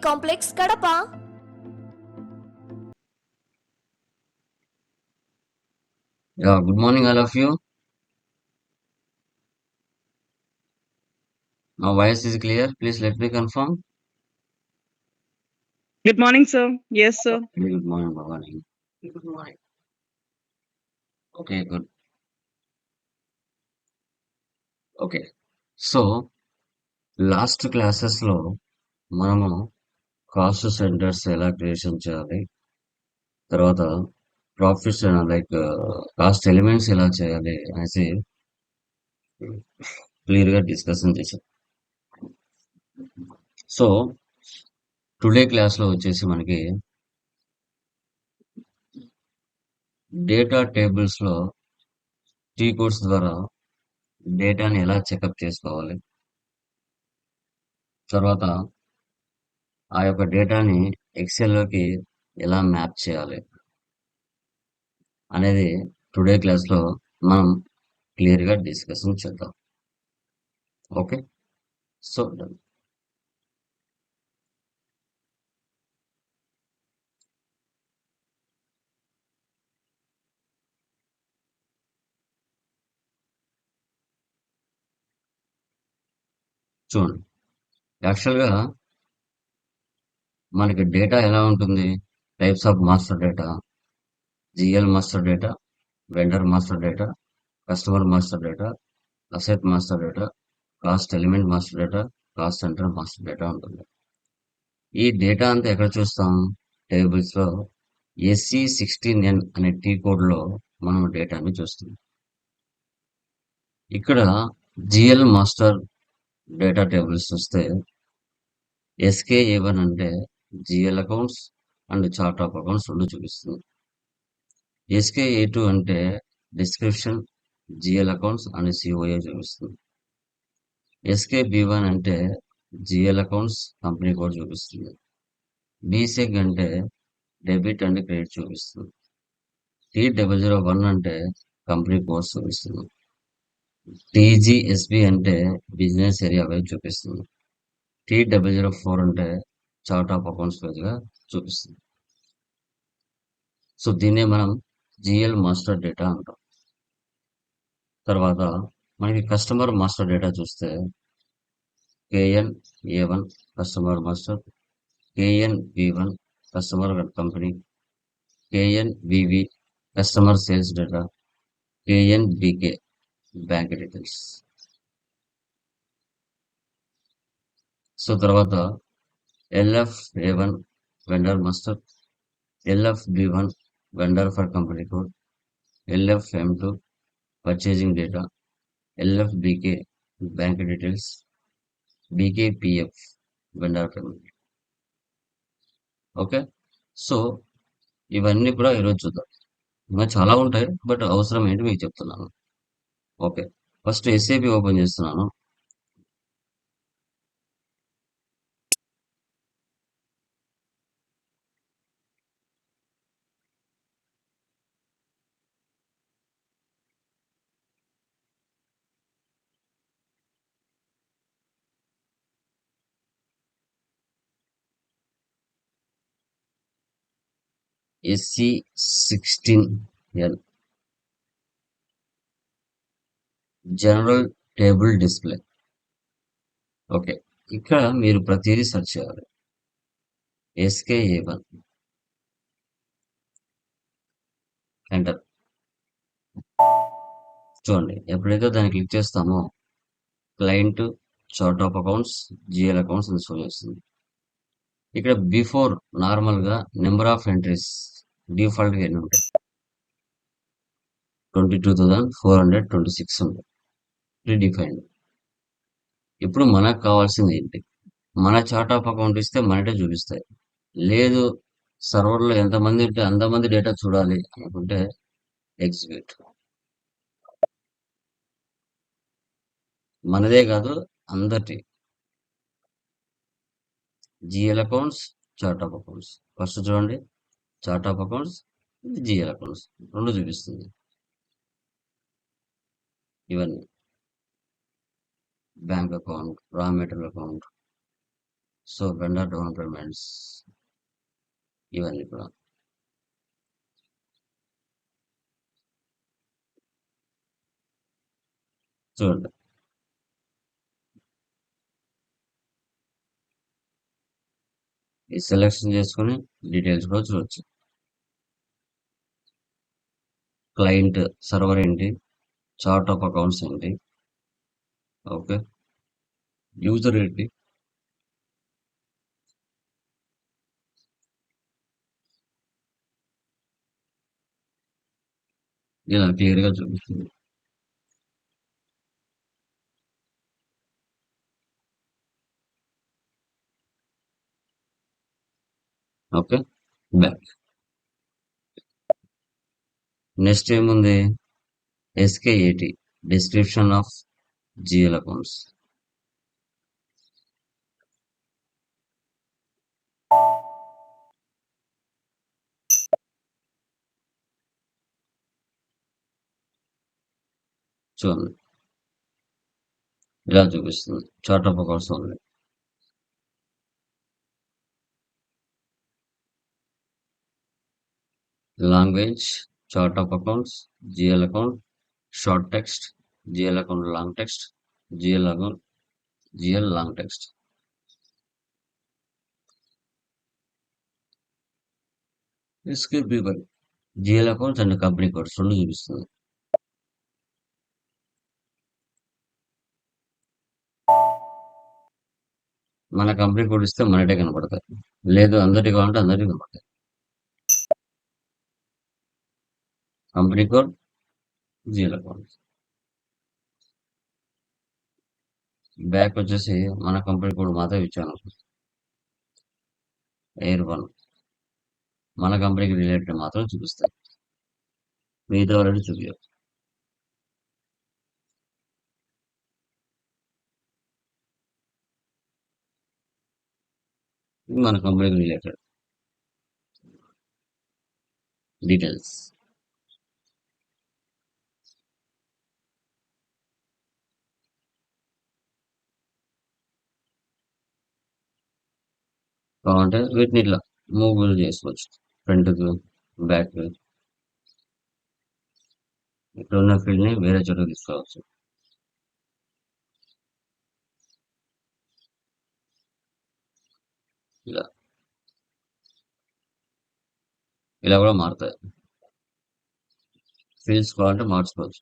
Complex Kadapa Yeah, good morning, all of you. My voice is clear. Please let me confirm. Good morning, sir. Yes, sir. Very good morning, Bhavani. Good morning. Okay, good. Okay so last క్లాసెస్లో మనము cost centers ఎలా creation చేయాలి? తర్వాత profits like cost elements ఎలా చేయాలి అనేసి క్లియర్గా discussion చేశాం. సో టుడే క్లాస్లో వచ్చేసి మనకి డేటా టేబుల్స్లో టీ కోడ్స్ ద్వారా డేటాని ఎలా చెకప్ చేసుకోవాలి? తర్వాత ఆ యొక్క డేటాని ఎక్సెల్లోకి ఎలా మ్యాప్ చేయాలి అనేది టుడే క్లాస్లో మనం క్లియర్గా డిస్కషన్ చేద్దాం. ఓకే? So done. చూడండి. యాక్చువల్గా మనకి డేటా ఎలా ఉంటుంది? Types of master data GL master data vendor master data customer master data asset master data cost element master data cost centre master data ఉంటుంది. ఈ డేటా అంతా ఎక్కడ చూస్తాం? టేబుల్స్లో ఎస్సీ సిక్స్టీన్ ఎన్ అనే టీ కోడ్లో మనం డేటాని చూస్తాం. ఇక్కడ జిఎల్ మాస్టర్ డేటా టేబుల్స్ చూస్తే ఎస్కే వన్ అంటే GL accounts and chart of accounts రెండు చూపిస్తుంది. ఎస్కే ఏ టూ అంటే description GL accounts and COA చూపిస్తుంది. ఎస్కే బి వన్ అంటే జిఎల్ అకౌంట్స్ కంపెనీ కోడ్ చూపిస్తుంది. బీసెగ్ అంటే డెబిట్ అండ్ క్రెడిట్ చూపిస్తుంది. టీ డబల్ జీరో వన్ అంటే కంపెనీ కోడ్ చూపిస్తుంది. టీజీఎస్బి అంటే బిజినెస్ ఏరియా వైజ్ చూపిస్తుంది. టీ డబల్ జీరో ఫోర్ అంటే చార్ట్ ఆఫ్ అకౌంట్స్ పేజ్గా చూపిస్తుంది. సో దీన్నే మనం జిఎల్ మాస్టర్ డేటా అంటాం. తర్వాత మనకి కస్టమర్ మాస్టర్ డేటా చూస్తే KN A one customer master KN B one customer company KN VV customer sales data KN BK bank details so తర్వాత LF A one vendor master LF B one vendor for company code LF M two purchasing data LF BK bank details BK PF vendor payment. Okay? So ఇవన్నీ కూడా ఈరోజు చూద్దాం. ఇంకా చాలా ఉంటాయి but అవసరం ఏంటి మీకు చెప్తున్నాను. ఓకే. ఫస్ట్ ఎస్ఏపి ఓపెన్ చేస్తున్నాను. SC sixteen L. General table display. Okay ఇక్కడ మీరు ప్రతిదీ సెర్చ్ చేయాలి. SK A one. ఎంటర్ చూడండి ఎప్పుడైతే దాన్ని క్లిక్ చేస్తామో client chart of accounts GL accounts అని షో చేస్తుంది. ఇక్కడ బిఫోర్ నార్మల్గా నెంబర్ ఆఫ్ ఎంట్రీస్ డిఫాల్ట్గా ఎన్ని ఉంటాయి? Twenty two thousand four hundred twenty six ఉంటాయి. ప్రీడిఫైన్డ్ ఇప్పుడు మనకు కావాల్సింది ఏంటి? మన చార్ట్ ఆఫ్ అకౌంట్ ఇస్తే మనటే చూపిస్తాయి. లేదు సర్వర్లో ఎంతమంది ఉంటే అంతమంది డేటా చూడాలి అనుకుంటే ఎగ్జిక్యూట్. మనదే కాదు అందరి GL accounts chart of accounts. First చూడండి. Chart of accounts GL accounts. రెండు చూపిస్తుంది. ఇవన్నీ. Bank account raw material account so vendor down payments ఇవన్నీ కూడా. చూడండి. ఈ సెలెక్షన్ చేసుకొని డీటెయిల్స్ కూడా చూడొచ్చు. క్లయింట్ సర్వర్ ఏంటి? చార్ట్ ఆఫ్ అకౌంట్స్ ఏంటి? ఓకే యూజర్ ఏంటి? ఇలా క్లియర్గా చూపిస్తుంది. ఓకే బ్యాక్ నెక్స్ట్ ఏముంది SK eighty description of GL accounts చూడండి ఇలా చూపిస్తుంది చార్ట్ ఆఫ్ అకౌంట్స్ ఉంది language chart of accounts GL account short text GL account long text GL account GL long text. Script paper GL accounts and company codes రెండు చూపిస్తుంది. మన company code ఇస్తే మనటే కనపడతాయి. లేదు అందరికీ కావాలంటే అందరికీ కనపడతాయి. కంపెనీ కోడ్ జిఎల్ బ్యాక్ వచ్చేసి మన కంపెనీ కోడ్ మాత్రం ఇచ్చాను. ఎయిర్ వన్ మన కంపెనీకి రిలేటెడ్ మాత్రం చూపిస్తాయి మిగతా వాళ్ళని చూపించారు మన కంపెనీకి రిలేటెడ్ డీటెయిల్స్ కావాలంటే వీటిని ఇట్లా మూవ్ చేసుకోవచ్చు ఫ్రంట్కి బ్యాక్ ఇక్కడ ఉన్న ఫీల్డ్ని వేరే చోటకి తీసుకోవచ్చు. ఇలా. ఇలా కూడా మారుతాయి. ఫీల్డ్స్ కావాలంటే మార్చుకోవచ్చు.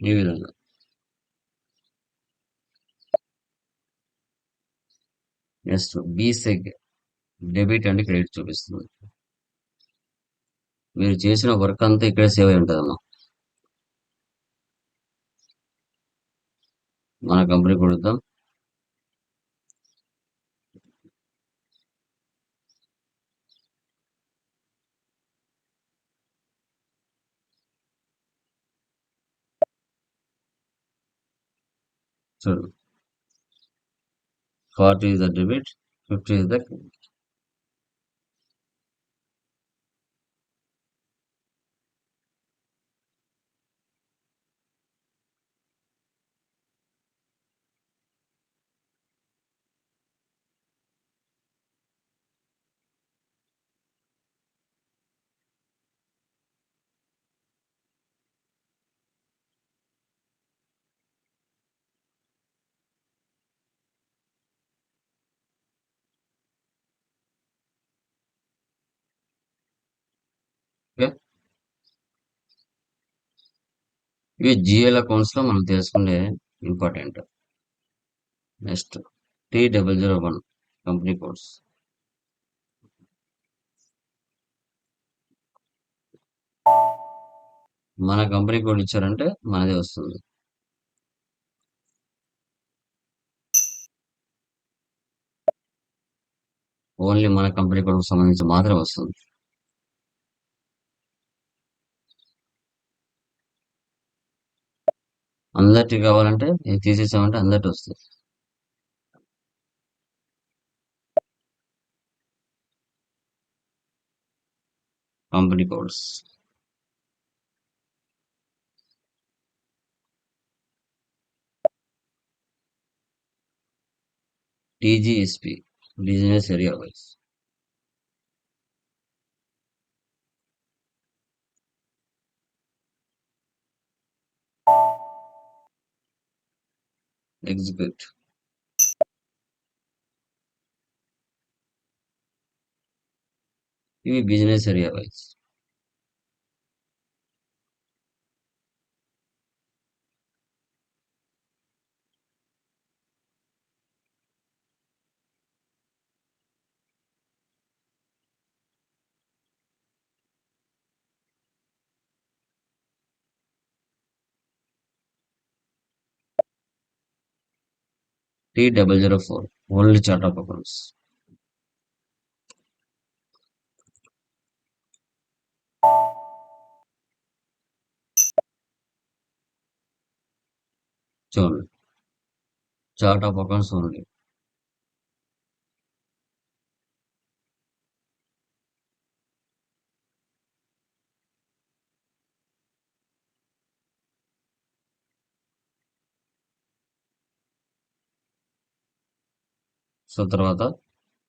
ఈ విధంగా. Yes BSEG debit and credit చూపిస్తుంది. మీరు చేసిన వర్క్ అంతా ఇక్కడ సేవ్ అయి ఉంటుందమ్మా. మన కంపెనీ కొడుతాం. చూడండి 40 is the debit 50 is the ఇవి జిఎల్ అకౌంట్స్లో మనం తెలుసుకునే important. Next T double zero one company codes. మన కంపెనీ కోడ్ ఇచ్చారంటే మనదే వస్తుంది. ఓన్లీ మన కంపెనీ కోడ్కి సంబంధించి మాత్రమే వస్తుంది. అందరికి కావాలంటే ఇది తీసేసామంటే అందరికి వస్తుంది. Company codes TGSP business area wise execute ఇవి business area wise T double zero four only chart of accounts చూడండి చార్ట్ సో తర్వాత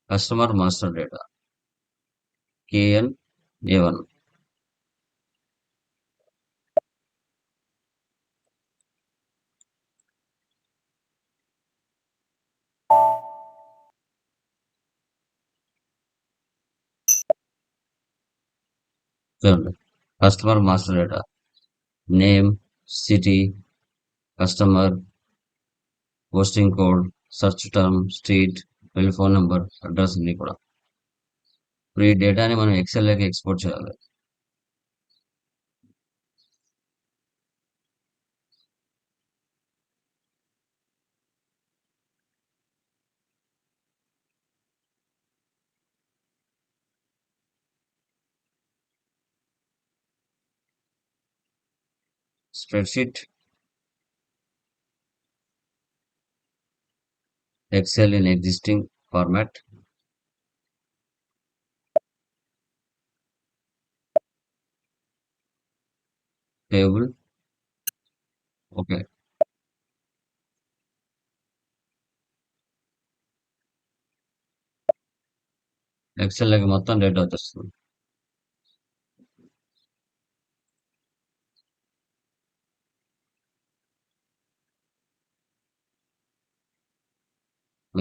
customer master data. KN A one. చూడండి. Customer master data. Name city customer posting code search term street telephone number address అన్ని కూడా. ఇప్పుడు ఈ డేటాని మనం ఎక్సెల్లోకి ఎక్స్పోర్ట్ చేయాలి. Spreadsheet. Excel in existing format table okay ఎక్సెల్లోకి మొత్తం డేటా వచ్చేస్తుంది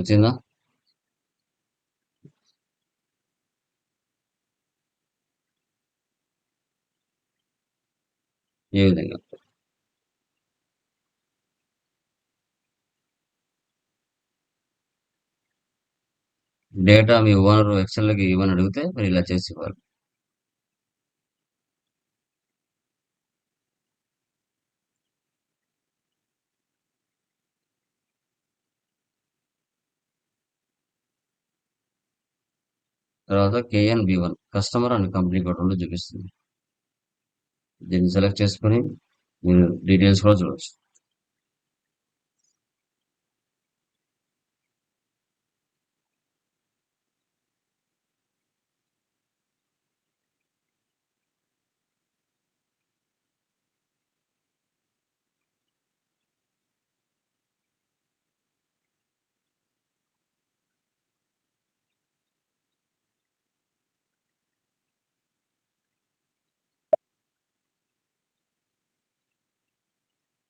వచ్చిందా డేటా మీ ఓనర్ ఎక్సెల్కి ఇవ్వని అడిగితే మీరు ఇలా చేసి ఇవ్వాలి తర్వాత KN B one customer and company code చూపిస్తుంది. దీన్ని సెలెక్ట్ చేసుకొని మీరు డీటెయిల్స్ కూడా చూడవచ్చు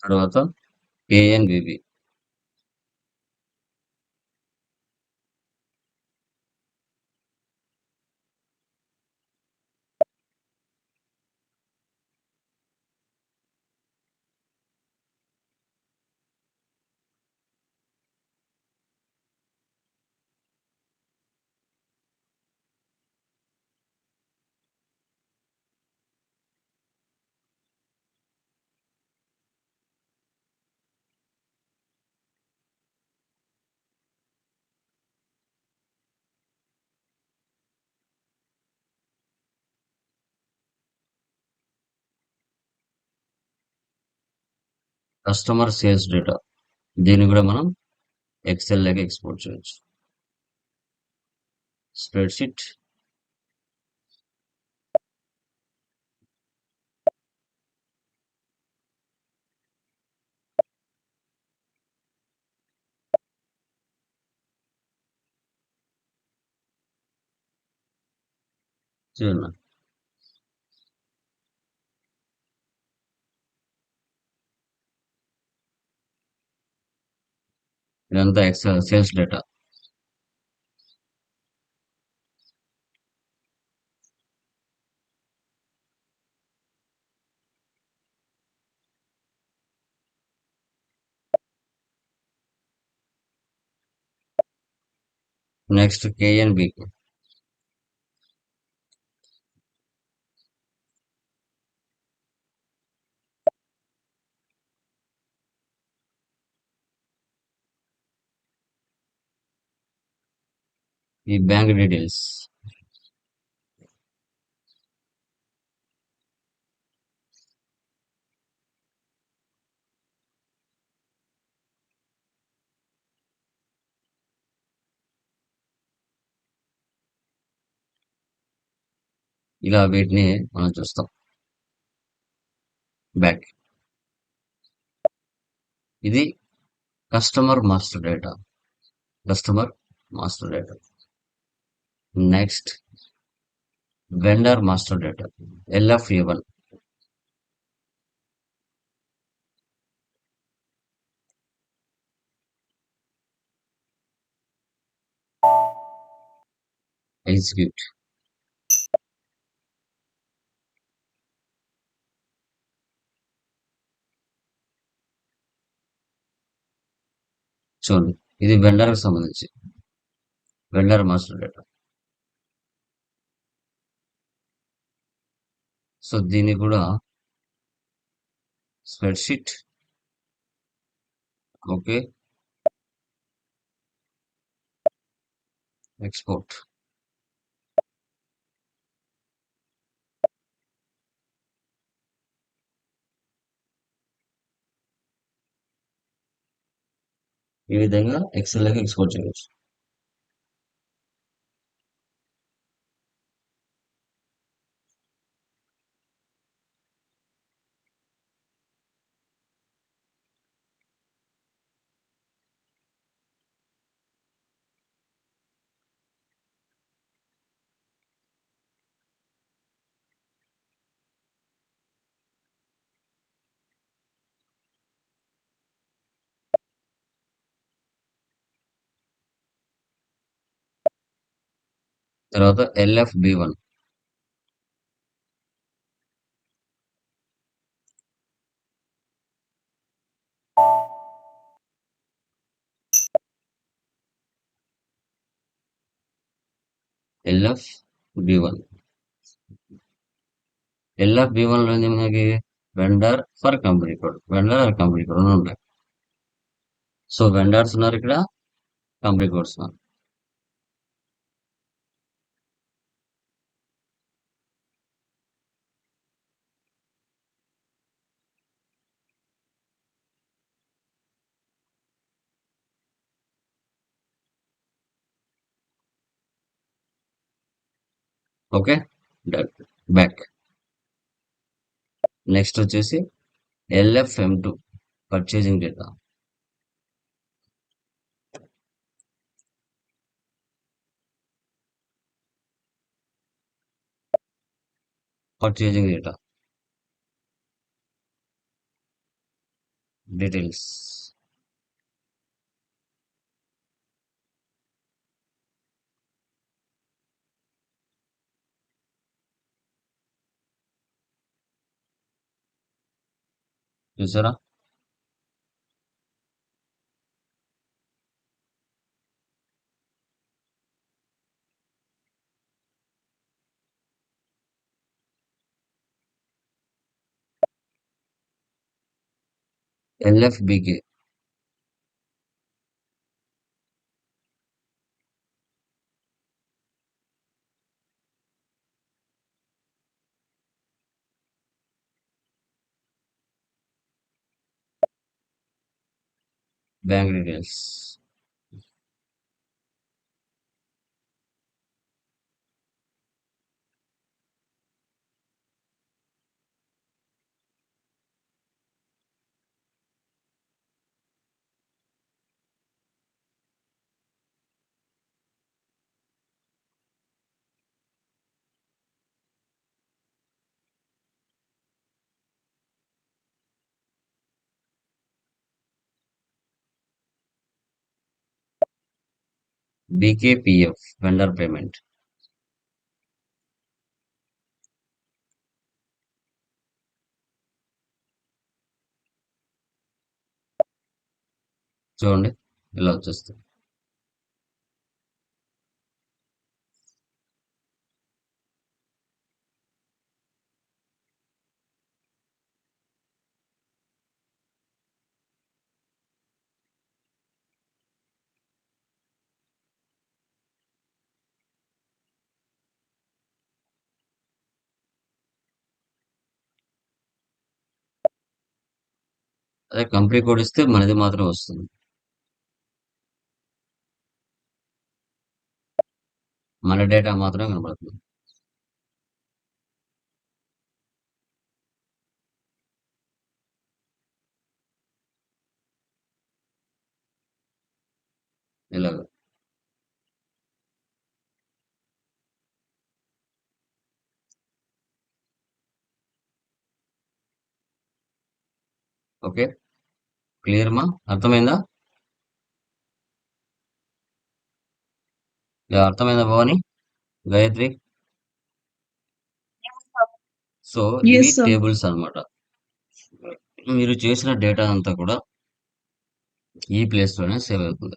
తర్వాత ఏఎన్బిబి కస్టమర్ సేల్స్ డేటా దీన్ని కూడా మనం ఎక్సెల్ లాగా ఎక్స్పోర్ట్ చేయొచ్చు స్ప్రెడ్షీట్ చూడండి ఇదంతా Excel sales data next KNB ఈ బ్యాంక్ డీటెయిల్స్. ఇలా వీటిని మనం చూస్తాం. బ్యాక్. ఇది customer master data. Customer master data. Next vendor master data LF one execute చూడండి ఇది వెండర్కి సంబంధించి. వెండర్ మాస్టర్ డేటా సో దీన్ని కూడా స్ప్రెడ్షీట్ ఓకే ఎక్స్పోర్ట్ ఈ విధంగా ఎక్సెల్లోకి ఎక్స్పోర్ట్ చేయవచ్చు. తర్వాత LF B one LF B one LF B వన్లో ఏంది మనకి vendor for company code vendor or company code రెండు ఉన్నాయి సో వెండర్స్ ఉన్నారు ఇక్కడ కంపెనీ కోడ్స్ ఉన్నారు. ఓకే బ్యాక్ నెక్స్ట్ వచ్చేసి LF M two purchasing data purchasing data chiusura الف بيجي bank details BKPF vendor payment చూడండి ఇలా వచ్చేస్తుంది. అదే కంపెనీ కోడ్ ఇస్తే మనది మాత్రం వస్తుంది. మన డేటా మాత్రమే కనబడుతుంది. ఇలాగ. ఓకే. క్లియర్ మా? అర్థమైందా? అర్థమైందా భవాని? గాయత్రి? సో ఇవి. టేబుల్స్ అన్నమాట. మీరు చేసిన డేటా అంతా కూడా ఈ ప్లేస్లోనే సేవ్ అవుతుంది.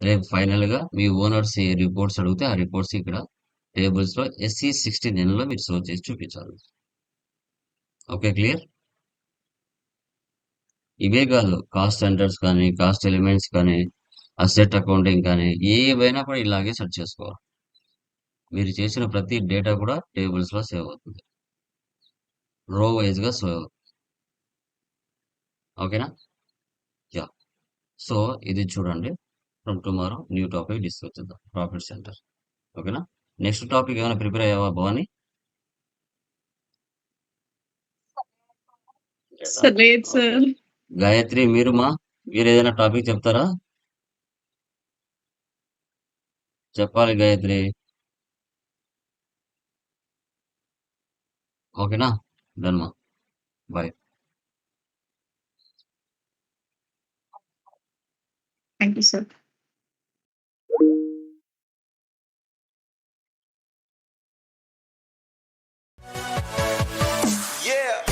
రేపు ఫైనల్గా మీ ఓనర్స్ ఏ రిపోర్ట్స్ అడిగితే ఆ రిపోర్ట్స్ ఇక్కడ టేబుల్స్లో ఎస్సీ సిక్స్టీన్ ఎన్లో మీరు సర్చ్ చేసి చూపించాలి. ఓకే క్లియర్ ఇవే కాదు కాస్ట్ సెంటర్స్ కానీ కాస్ట్ ఎలిమెంట్స్ కానీ అసెట్ అకౌంటింగ్ కానీ ఏవైనా కూడా ఇలాగే సెట్ చేసుకోవాలి. మీరు చేసిన ప్రతి డేటా కూడా టేబుల్స్లో సేవ్ అవుతుంది. రో వైజ్గా సేవ్ అవుతుంది. ఓకేనా? యా సో ఇది చూడండి. From tomorrow new topic discuss చేద్దాం. ప్రాఫిట్ సెంటర్ ఓకేనా? నెక్స్ట్ టాపిక్ ఏమైనా ప్రిపేర్ అయ్యావా భవాని? సార్ లేదు సార్ గాయత్రి మీరు మా మీరు ఏదైనా టాపిక్ చెప్తారా? చెప్పాలి గాయత్రి. ఓకేనా? ధన్మా bye. Thank you sir. Yeah.